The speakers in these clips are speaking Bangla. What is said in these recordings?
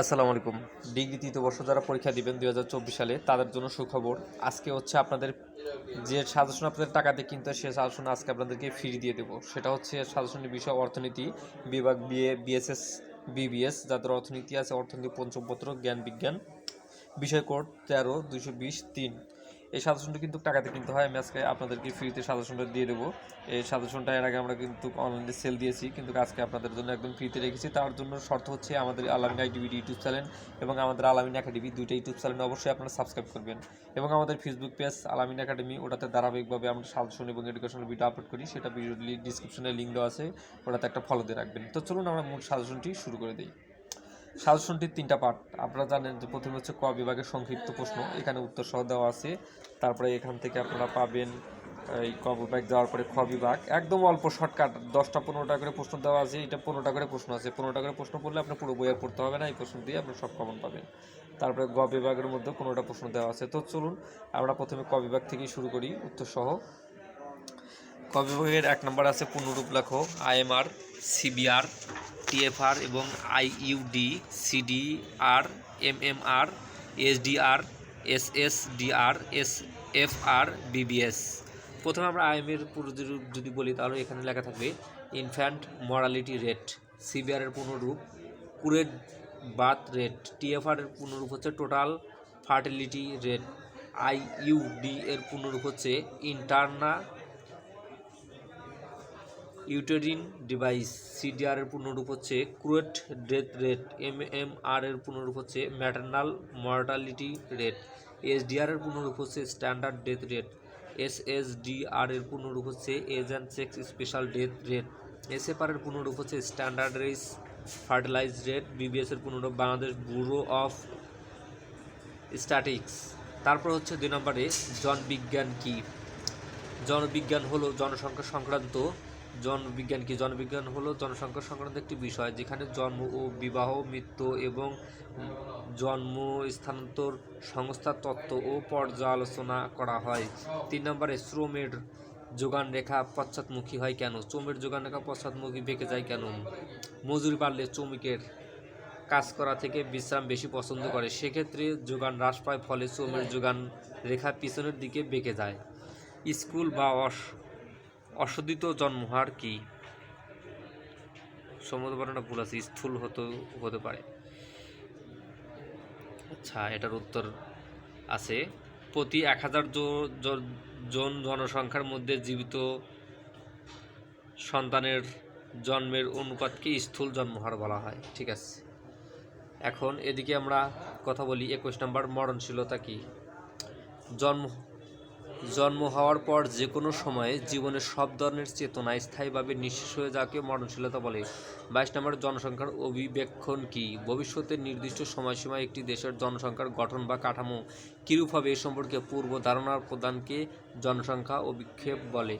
আসসালামু আলাইকুম। ডিগ্রি তৃতীয় বর্ষ যারা পরীক্ষা দিবেন দু হাজার চব্বিশ সালে, তাদের জন্য সুখবর, আজকে হচ্ছে আপনাদের যে সাজেশন আপনাদের টাকাতে কিনতে সে সাজেশন আজকে আপনাদেরকে ফ্রি দিয়ে দেবো। সেটা হচ্ছে সাজেশনের বিষয় অর্থনীতি, বিভাগ বিএ বিএসএস বিবিএস যাদের অর্থনীতি আছে, অর্থনীতি পঞ্চমপত্র, জ্ঞান বিজ্ঞান, বিষয় কোড তেরো দুশো বিশ, তিন। এই সাজেশনটা কিন্তু টাকাতে কিনতে হয়। আমি আজকে আপনাদেরকে ফ্রিতে সাজেশনটা দিয়ে দেবো। এই সাজেশনটা এর আগে আমরা কিন্তু অনলাইনে সেল দিয়েছি, কিন্তু আজকে আপনাদের জন্য একদম ফ্রিতে রেখেছি। তার জন্য শর্ত হচ্ছে আমাদের আলামিন আইটিভিডি ইউটিউব চ্যানেল এবং আমাদের আলামিন একাডেমি দুইটা ইউটিউব চ্যানেল অবশ্যই আপনারা সাবস্ক্রাইব করবেন। এবং আমাদের ফেসবুক পেজ আলামিন একাডেমি ওটাতে ধারাবাহিকভাবে আমরা সাজেশন এবং এডুকেশনাল ভিডিও আপলোড করি। সেটা ভিডিও ডিসক্রিপশনে লিঙ্ক দেওয়া আছে, ওটাতে একটা ফলো দিয়ে রাখবেন। তো চলুন আমরা মূল সাজেশনটি শুরু করে দিই। সাজেশনটির তিনটা পার্ট। আপনারা জানেন যে প্রথমে হচ্ছে ক বিভাগের সংক্ষিপ্ত প্রশ্ন, এখানে উত্তর সহ দেওয়া আছে। তারপরে এখান থেকে আপনারা পাবেন, এই ক বিভাগ যাওয়ার পরে খ বিভাগ। একদম অল্প শর্টকাট, দশটা পনেরোটা করে প্রশ্ন দেওয়া আছে, এটা পনেরোটা করে প্রশ্ন আছে। পনেরোটা করে প্রশ্ন পড়লে আপনার পুরো বই আর পড়তে হবে না, এই প্রশ্ন দিয়ে আপনার সব কমন পাবেন। তারপরে গ বিভাগের মধ্যে পনেরোটা প্রশ্ন দেওয়া আছে। তো চলুন, আমরা প্রথমে ক বিভাগ থেকেই শুরু করি উত্তর সহ ক বিভাগের এক নম্বর আছে পূর্ণরূপ লেখো আইএমআর, সিবিআর। টিএফআর এবং IUD CDR MMR SDR SSDR S FR BBS প্রথমে আমরা আইএমের পুরোরূপ যদি বলি, তাহলে এখানে লেখা থাকবে, ইনফ্যান্ট মরালিটি রেট সিবিআর এর পূর্ণরূপ কুরেট বাথ রেট টিএফআর এর পূর্ণরূপ হচ্ছে টোটাল ফার্টিলিটি রেট আইইউডি এর পূর্ণরূপ হচ্ছে ইন্টারনা ইউটেরিন ডিভাইস, সিডিআর এর পূর্ণরূপ হচ্ছে crude death rate M M R এর পূর্ণরূপ হচ্ছে ম্যাটার্নাল মর্টালিটি রেট, এসডিআর এর পূর্ণরূপ হচ্ছে standard death rate S S D R এর পূর্ণরূপ হচ্ছে age and sex special death rate, SFR এর পূর্ণরূপ হচ্ছে স্ট্যান্ডার্ডাইজ ফার্টিলাইজ রেট, বিবিএস এর পূর্ণরূপ বাংলাদেশ ব্যুরো অফ স্ট্যাটিক্স, তারপর হচ্ছে দুই নম্বরে জনবিজ্ঞান কি, জনবিজ্ঞান হলো জনসংখ্যা সংক্রান্ত জনবিজ্ঞান কি? জনবিজ্ঞান হলো জনসংখ্যা সংক্রান্ত একটি বিষয় যেখানে জন্ম ও বিবাহ, মৃত্যু এবং জন্ম স্থানান্তর সংস্থা তত্ত্ব ও পর্যালোচনা করা হয়। তিন নম্বরে, শ্রমের যোগান রেখা পশ্চাৎমুখী হয় কেন? শ্রমের যোগান রেখা পশ্চাৎমুখী বেঁকে যায় কেন? মজুরি বাড়লে শ্রমিকের কাজ করা থেকে বিশ্রাম বেশি পছন্দ করে। সেক্ষেত্রে যোগান হ্রাস পায়, ফলে শ্রমের যোগান রেখা পিছনের দিকে বেঁকে যায়। স্কুল বা অস অশোধিত জন্মহার কি? সম্মত বানানটা ভুল আছে, স্থূল হতে হতে পারে। আচ্ছা এটার উত্তর আছে। প্রতি এক হাজার জন জনসংখ্যার মধ্যে জীবিত সন্তানের জন্মের অনুপাতকে স্থূল জন্মহার বলা হয়। ঠিক আছে। এখন এদিকে আমরা কথা বলি, একুশ নম্বর মরণশীলতা কি? জন্ম জন্ম হওয়ার পর যে কোনো সময়ে জীবনের সব ধরনের চেতনা স্থায়ীভাবে নিঃশেষ হয়ে যাকে মরণশীলতা বলে। বাইশ নম্বর জনসংখ্যার অভিবেক্ষণ কি? ভবিষ্যতের নির্দিষ্ট সময়সীমায় একটি দেশের জনসংখ্যার গঠন বা কাঠামো কীরূপ হবে এ সম্পর্কে পূর্ব ধারণার প্রদানকে জনসংখ্যা ও বিক্ষেপ বলে।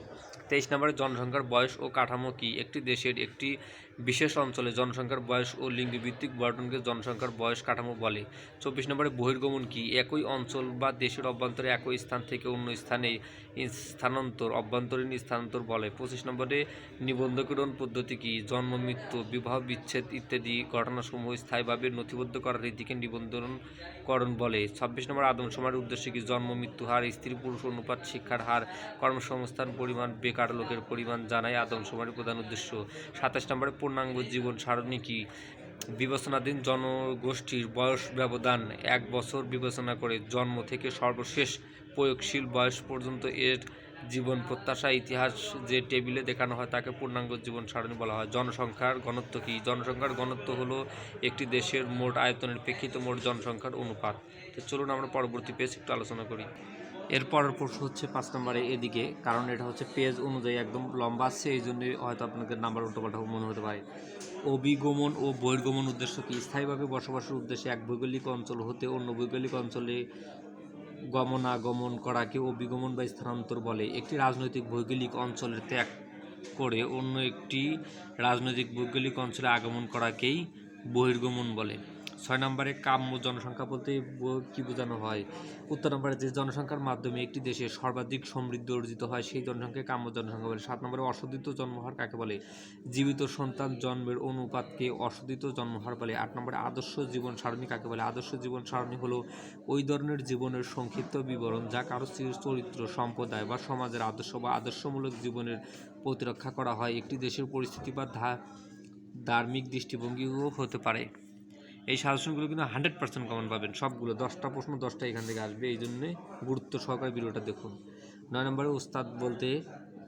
তেইশ নম্বরে জনসংখ্যার বয়স ও কাঠামো কি? একটি দেশের একটি বিশেষ অঞ্চলে জনসংখ্যার বয়স ও লিঙ্গভিত্তিক বর্ণনকে জনসংখ্যার বয়স কাঠামো বলে। চব্বিশ নম্বরে বহির্গমন কি? একই অঞ্চল বা দেশের অভ্যন্তরে একই স্থান থেকে অন্য স্থানে স্থানান্তর, অভ্যন্তরীণ স্থানান্তর বলে। পঁচিশ নম্বরে, নিবন্ধকরণ পদ্ধতি কি? জন্ম, মৃত্যু, বিবাহ, বিচ্ছেদ ইত্যাদি ঘটনাসমূহ স্থায়ীভাবে নথিবদ্ধ করার রীতিকে নিবন্ধনকরণ বলে। ছাব্বিশ নম্বর আদমসমার উদ্দেশ্য কি? জন্ম, মৃত্যু, হার, স্ত্রী, পুরুষ, অনুপাত, শিক্ষার হার, কর্মসংস্থান, পরিমাণ, বেকার লোকের পরিমাণ জানায় আদমশুমারির প্রধান উদ্দেশ্য। সাতাশ নম্বরে, পূর্ণাঙ্গ জীবন সারণী কি? বিবেচনাধীন জনগোষ্ঠীর বয়স ব্যবধান এক বছর বিবেচনা করে জন্ম থেকে সর্বশেষ প্রয়োগশীল বয়স পর্যন্ত এর জীবন প্রত্যাশা, ইতিহাস যে টেবিলে দেখানো হয় তাকে পূর্ণাঙ্গ জীবন সারণী বলা হয়। জনসংখ্যার ঘনত্ব কি? জনসংখ্যার ঘনত্ব হলো একটি দেশের মোট আয়তনের প্রেক্ষিত মোট জনসংখ্যার অনুপাত। তো চলুন আমরা পরবর্তী পেজ একটু আলোচনা করি। এর পরের প্রশ্ন হচ্ছে পাঁচ নম্বরে এদিকে, কারণ এটা হচ্ছে পেজ অনুযায়ী একদম লম্বা আছে এই জন্য হয়তো আপনাদের নাম্বার উল্টোপাল্টা মনে হতে পারে। অভিগমন ও বহির্গমন উদ্দেশ্য কি? স্থায়ীভাবে বসবাসের উদ্দেশ্যে এক ভৌগোলিক অঞ্চল হতে অন্য ভৌগোলিক অঞ্চলে গমনাগমন করাকে অভিগমন বা স্থানান্তর বলে। একটি রাজনৈতিক ভৌগোলিক অঞ্চলের ত্যাগ করে অন্য একটি রাজনৈতিক ভৌগোলিক অঞ্চলে আগমন করাকেই বহির্গমন বলে। ছয় নম্বরে কাম্য জনসংখ্যা বলতে কি বোঝানো হয়? উত্তর নম্বরে যে জনসংখ্যার মাধ্যমে একটি দেশে সর্বাধিক সমৃদ্ধি অর্জিত হয়, সেই জনসংখ্যাকে কাম্য জনসংখ্যা বলে। সাত নম্বরে অশোধিত জন্মহার কাকে বলে? জীবিত সন্তান জন্মের অনুপাতকে অশোধিত জন্মহার বলে। আট নম্বরে আদর্শ জীবন সারণী কাকে বলে? আদর্শ জীবন সারণী হলো ওই ধরনের জীবনের সংক্ষিপ্ত বিবরণ যা কারও চরিত্র, সম্প্রদায় বা সমাজের আদর্শ বা আদর্শমূলক জীবনের প্রতিরক্ষা করা হয়। একটি দেশের পরিস্থিতি বা ধার্মিক দৃষ্টিভঙ্গিও হতে পারে। এই সাজেশনগুলো কিন্তু হান্ড্রেড পার্সেন্ট কমন পাবেন। সবগুলো, দশটা প্রশ্ন দশটা এখান থেকে আসবে, এই জন্যে গুরুত্ব সহকারে ভিডিওটা দেখুন। নয় নম্বরে উস্তাদ বলতে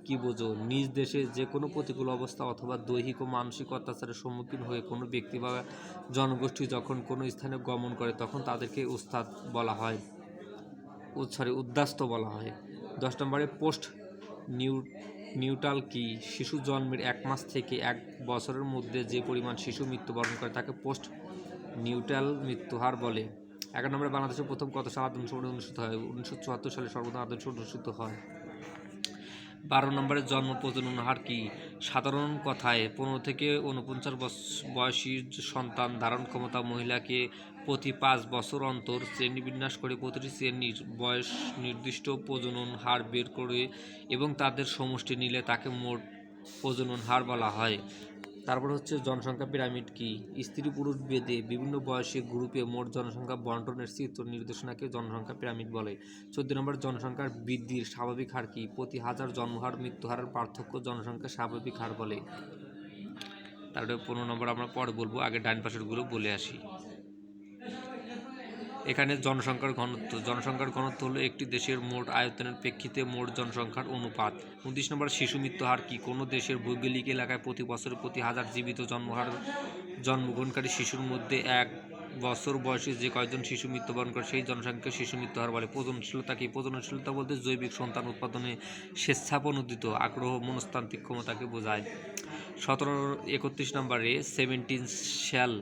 কি বোঝো? নিজ দেশে যে কোনো প্রতিকূল অবস্থা অথবা দৈহিক ও মানসিক অত্যাচারের সম্মুখীন হয়ে কোনো ব্যক্তি বা জনগোষ্ঠী যখন কোনো স্থানে গমন করে, তখন তাদেরকে উস্তাদ বলা হয়। সরি উদ্দাস্ত বলা হয়। দশ নম্বরে পোস্ট নিউ নিউটাল কি? শিশু জন্মের এক মাস থেকে এক বছরের মধ্যে যে পরিমাণ শিশু মৃত্যুবরণ করে, তাকে পোস্ট নিউটাল মৃত্যুহার বলে। এক নম্বরে, বাংলাদেশের প্রথম কত সাল আদমশুমারি অনুষ্ঠিত হয়? উনিশশো চুয়াত্তর সালে সর্বপ্রথম আদমশুমারি অনুষ্ঠিত হয়। বারো নম্বরের জন্ম প্রজনন হার কি? সাধারণ কথায় পনেরো থেকে উনপঞ্চাশ বয়সী সন্তান ধারণ ক্ষমতা মহিলাকে প্রতি পাঁচ বছর অন্তর শ্রেণীবিন্যাস করে প্রতিটি শ্রেণির বয়স নির্দিষ্ট প্রজনন হার বের করে এবং তাদের সমষ্টি নিলে তাকে মোট প্রজনন হার বলা হয়। তারপর হচ্ছে জনসংখ্যা পিরামিড কি? স্ত্রী পুরুষ বেদে বিভিন্ন বয়সে গ্রুপে মোট জনসংখ্যা বন্টনের চিত্র নির্দেশনাকে জনসংখ্যা পিরামিড বলে। চোদ্দ নম্বর, জনসংখ্যার বৃদ্ধির স্বাভাবিক হার কি? প্রতি হাজার জন্মহার মৃত্যুহারের পার্থক্য জনসংখ্যা স্বাভাবিক হার বলে। তারপরে পনেরো নম্বর আমরা পরে বলব, আগে ডান পাশেরগুলো বলে আসি। এখানে জনসংখ্যার ঘনত্ব জনসংখ্যার ঘনত্ব হলো একটি দেশের মোট আয়তনের প্রেক্ষিতে মোট জনসংখ্যার অনুপাত। উনত্রিশ নম্বর, শিশু মৃত্যু হার কি? কোনো দেশের ভৌগোলিক এলাকায় প্রতি বছর প্রতি হাজার জীবিত জন্মহার, জন্মগ্রহণকারী শিশুর মধ্যে এক বছর বয়সে যে কয়জন শিশু মৃত্যুবরণ করে, সেই জনসংখ্যা শিশু মৃত্যু হার বলে। প্রজনশীলতা কি? প্রজনশীলতা বলতে জৈবিক সন্তান উৎপাদনে স্বেচ্ছাপনোদিত আগ্রহ মনস্তান্ত্রিক ক্ষমতাকে বোঝায়। সতেরো, একত্রিশ নম্বরে সেভেন্টিন শ্যাল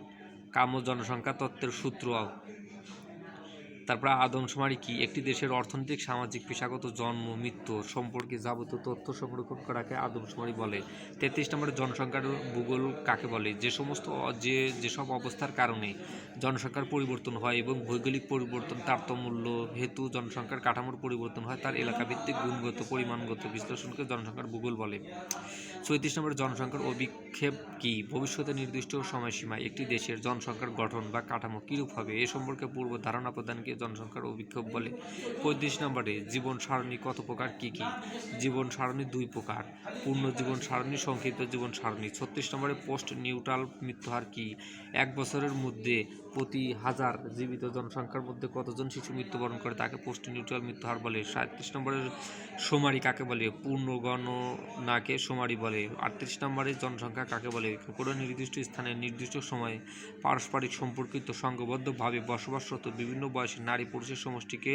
কাম্য জনসংখ্যা তত্ত্বের সূত্র তারপর আদমশুমারি কি? একটি দেশের অর্থনৈতিক, সামাজিক, পেশাগত জন্ম, মৃত্যু সম্পর্কে যাবতীয় তথ্য সংরক্ষণ করাকে আদমশুমারি বলে। তেত্রিশ নম্বরে জনসংখ্যার ভূগোল কাকে বলে? যে সমস্ত যে, যেসব অবস্থার কারণে জনসংখ্যার পরিবর্তন হয় এবং ভৌগোলিক পরিবর্তন, তারতম্য হেতু জনসংখ্যার কাঠামোর পরিবর্তন হয়, তার এলাকাভিত্তিক, গুণগত, পরিমাণগত বিশ্লেষণকে জনসংখ্যার ভূগোল বলে। চৌত্রিশ নম্বর জনসংখ্যার অভিক্ষেপ কি? ভবিষ্যতে নির্দিষ্ট সময়সীমায় একটি দেশের জনসংখ্যার গঠন বা কাঠামো কীরূপ হবে? এ সম্পর্কে পূর্ব ধারণা প্রদানকে জনসংখ্যার অভিক্ষেপ বলে। পঁয়ত্রিশ নম্বরে, জীবন সারণী কত প্রকার, কি কি? জীবন সারণী দুই প্রকার, পূর্ণ জীবন সারণী, সংক্ষিপ্ত জীবন সারণী। ছত্রিশ নম্বরে পোস্ট নিউট্রাল মৃত্যুহার কি? এক বছরের মধ্যে প্রতি হাজার জীবিত জনসংখ্যার মধ্যে কতজন শিশু মৃত্যুবরণ করে, তাকে পোস্ট নিউট্রাল মৃত্যুহার বলে? সাঁত্রিশ নম্বরের সোমারি কাকে বলে? পূর্ণ গণনাকে সোমারি বলে। আটত্রিশ নম্বরে, জনসংখ্যা কাকে বলে? কোনো নির্দিষ্ট স্থানে, নির্দিষ্ট সময়ে পারস্পরিক সম্পর্কিত সংঘবদ্ধভাবে বসবাসরত বিভিন্ন বয়সী নারী পুরুষের সমষ্টিকে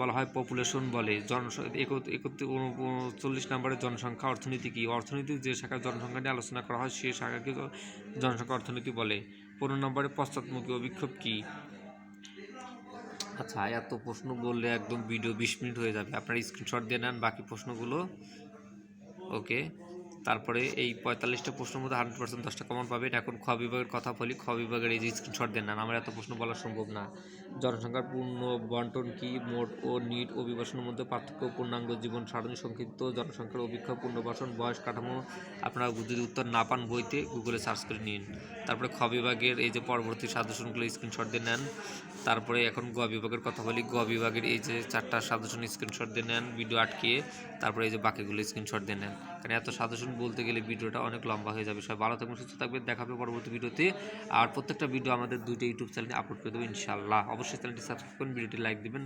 বলা হয় পপুলেশন বলে। চল্লিশ নম্বরের জনসংখ্যা অর্থনীতি কি? অর্থনীতির যে শাখার জনসংখ্যা নিয়ে আলোচনা করা হয় সেই শাখাকে জনসংখ্যা অর্থনীতি বলে। পনেরো নম্বরে পশ্চাৎমুখী অভিক্ষেপ কি? আচ্ছা এত প্রশ্ন বললে একদম ভিডিও বিশ মিনিট হয়ে যাবে। আপনারা স্ক্রিনশট দিয়ে নেন বাকি প্রশ্নগুলো। ওকে তারপরে এই পঁয়তাল্লিশটা প্রশ্নের মধ্যে হান্ড্রেড পার্সেন্ট দশটা কমন পাবেন। এখন খ বিভাগের কথা বলি, খ বিভাগের এই যে স্ক্রিনশট দেন না, আমার এত প্রশ্ন বলা সম্ভব না। জনসংখ্যার পূর্ণ বন্টন কি, মোট ও নিট অভিবাসনের মধ্যে পার্থক্য পূর্ণাঙ্গ জীবন সারণী সংক্ষিপ্ত, জনসংখ্যার অভিক্ষা পূর্ণবাসন, বয়স কাঠামো, আপনারা যদি উত্তর না পান বইতে গুগলে সার্চ করে নিন। তারপরে খ বিভাগের এই যে পরবর্তী সাজেশনগুলো স্ক্রিনশট দিয়ে নেন। তারপরে এখন গ বিভাগের কথা বলি, গ বিভাগের এই যে চারটা সাজেশন স্ক্রিনশট দিয়ে নেন ভিডিও আটকিয়ে, তারপরে এই যে বাকিগুলো স্ক্রিনশট দিয়ে নেন। কারণ এত সাজেশন বলতে গেলে ভিডিওটা অনেক লম্বা হয়ে যাবে। সবাই ভালো থাকবেন, সুস্থ থাকবেন, দেখা হবে পরবর্তী ভিডিওতে। আর প্রত্যেকটা ভিডিও আমাদের দুইটা ইউটিউব চ্যানেলে আপলোড করে দেবো ইনশাল্লাহ অবশ্যই চ্যানেলটি সাবস্ক্রাইব করুন, ভিডিওটি লাইক দিবেন।